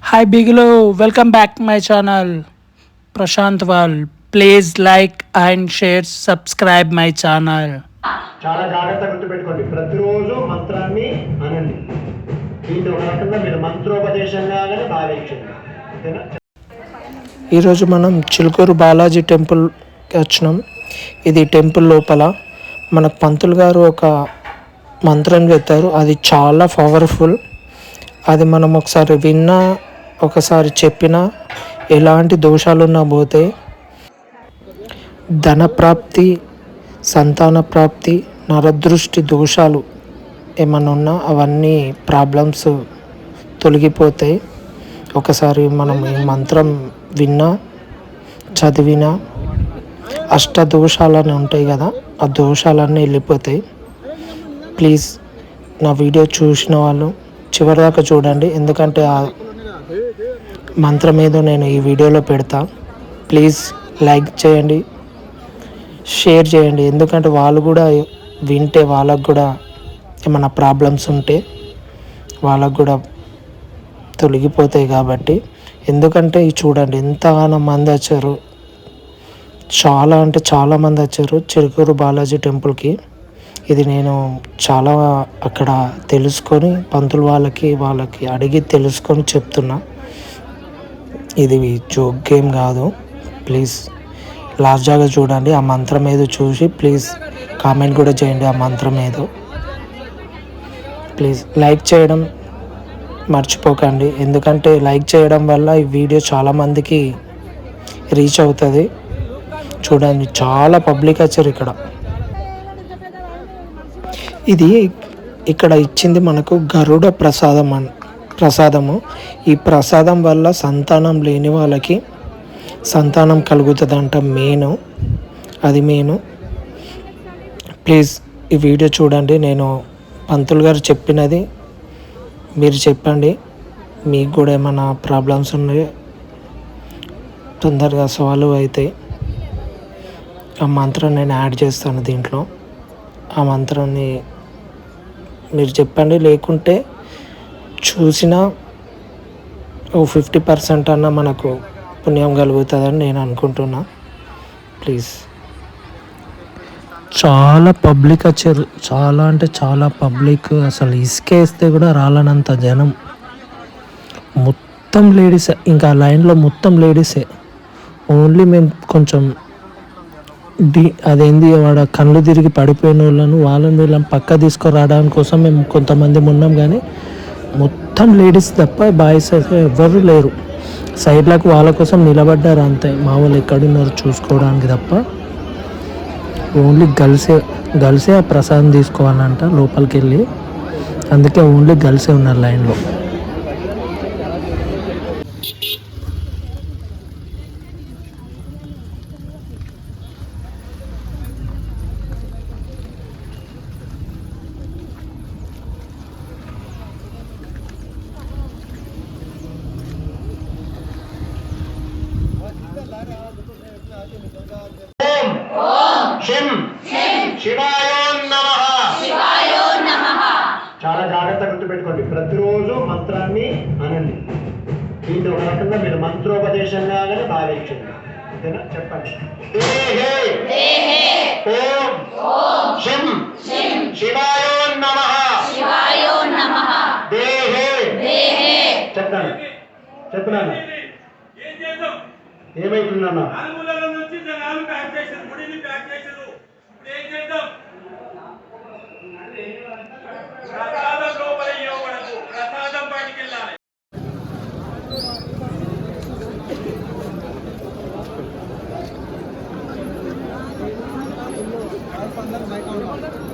Hi బిగులు welcome back my channel Prashant wall please like and share subscribe my channel చాలా జాగ్రత్తగా గుర్తుపెట్టుకోండి. ప్రతిరోజు మంత్రాన్ని అనండి. దీన్ని ఒక రకంగా మీరు మంత్రోపదేశంగానే భావించండి. ఈరోజు మనం చిలుకూరు బాలాజీ టెంపుల్కి వచ్చినాం. ఇది టెంపుల్ లోపల మనకు పంతులు గారు ఒక మంత్రం చెప్తారు అది చాలా పవర్ఫుల్ అది మనం ఒకసారి విన్నా ఒకసారి చెప్పినా ఎలాంటి దోషాలున్నా పోతే ధన ప్రాప్తి సంతాన ప్రాప్తి నరదృష్టి దోషాలు ఏమన్నా ఉన్నా అవన్నీ ప్రాబ్లమ్స్ తొలగిపోతాయి ఒకసారి మనం ఈ మంత్రం విన్నా చదివినా అష్ట దోషాలని ఉంటాయి కదా ఆ దోషాలన్నీ వెళ్ళిపోతాయి. ప్లీజ్ నా వీడియో చూసిన వాళ్ళు చివరిదాకా చూడండి. ఎందుకంటే ఆ మంత్రం ఏదో నేను ఈ వీడియోలో పెడతా. ప్లీజ్ లైక్ చేయండి. షేర్ చేయండి. ఎందుకంటే వాళ్ళు కూడా వింటే వాళ్ళకు కూడా ఏమైనా ప్రాబ్లమ్స్ ఉంటే వాళ్ళకు కూడా తొలగిపోతాయి కాబట్టి. ఎందుకంటే ఇది చూడండి ఎంతగానో మంది వచ్చారు. చాలా అంటే చాలా మంది వచ్చారు. చిరుకూరు బాలాజీ టెంపుల్కి. ఇది నేను చాలా అక్కడ తెలుసుకొని పంతులు వాళ్ళకి వాళ్ళకి అడిగి తెలుసుకొని చెప్తున్నా. ఇది జోక్ గేమ్ కాదు. ప్లీజ్ లాస్ట్ జాగా చూడండి. ఆ మంత్రం ఏదో చూసి ప్లీజ్ కామెంట్ కూడా చేయండి. ఆ మంత్రం ఏదో. ప్లీజ్ లైక్ చేయడం మర్చిపోకండి. ఎందుకంటే లైక్ చేయడం వల్ల ఈ వీడియో చాలామందికి రీచ్ అవుతుంది. చూడండి చాలా పబ్లిక్ వచ్చారు ఇక్కడ. ఇది ఇక్కడ ఇచ్చింది మనకు గరుడ ప్రసాదం అన్ ప్రసాదము. ఈ ప్రసాదం వల్ల సంతానం లేని వాళ్ళకి సంతానం కలుగుతుందంట మెయిన్. అది మెయిన్. ప్లీజ్ ఈ వీడియో చూడండి. నేను పంతులు గారు చెప్పినది మీరు చెప్పండి. మీకు కూడా ఏమైనా ప్రాబ్లమ్స్ ఉన్నాయి? తొందరగా సాల్వ్ అవుతాయి ఆ మంత్రం నేను యాడ్ చేస్తాను దీంట్లో. ఆ మంత్రాన్ని మీరు చెప్పండి లేకుంటే చూసిన ఓ ఫిఫ్టీ పర్సెంట్ అన్న మనకు పుణ్యం కలుగుతుందని నేను అనుకుంటున్నా. ప్లీజ్. చాలా పబ్లిక్ వచ్చారు. చాలా అంటే చాలా పబ్లిక్ అసలు ఇసుకేస్తే కూడా రాలనంత జనం. మొత్తం లేడీసే. ఇంకా లైన్లో మొత్తం లేడీసే. ఓన్లీ మేము కొంచెం డి అదేంది వాడ కళ్ళు తిరిగి పడిపోయిన వాళ్ళను వాళ్ళని వీళ్ళని పక్క తీసుకురావడానికి కోసం మేము కొంతమంది ఉన్నాం కానీ మొత్తం లేడీస్ తప్ప బాయ్స్ అయితే ఎవ్వరు లేరు. సైడ్లకు వాళ్ళ కోసం నిలబడ్డారు అంతే. మా వాళ్ళు ఎక్కడున్నారు చూసుకోవడానికి తప్ప. ఓన్లీ గర్ల్సే గర్ల్సే ఆ ప్రసాదం తీసుకోవాలంట లోపలికి వెళ్ళి అందుకే ఓన్లీ గర్ల్సే ఉన్నారు లైన్లో ఓం శిం శివాయో నమ చాలా జాగ్రత్తగా గుర్తుపెట్టుకోండి. ప్రతిరోజు మంత్రాన్ని అనండి. దీన్ని ఒక రకంగా మీరు మంత్రోపదేశంగానే భావించండి. ఓకేనా? చెప్పండి. దేహే ఓం. శిం. శివాయో నమ. దేహే చెప్పండి చెప్పినాను ఏం చేద్దాం? ఏమైతుందన్నా? ప్రసాదం లోపల ఇవ్వబడదు ప్రసాదం బయటికి వెళ్ళాలి అందరూ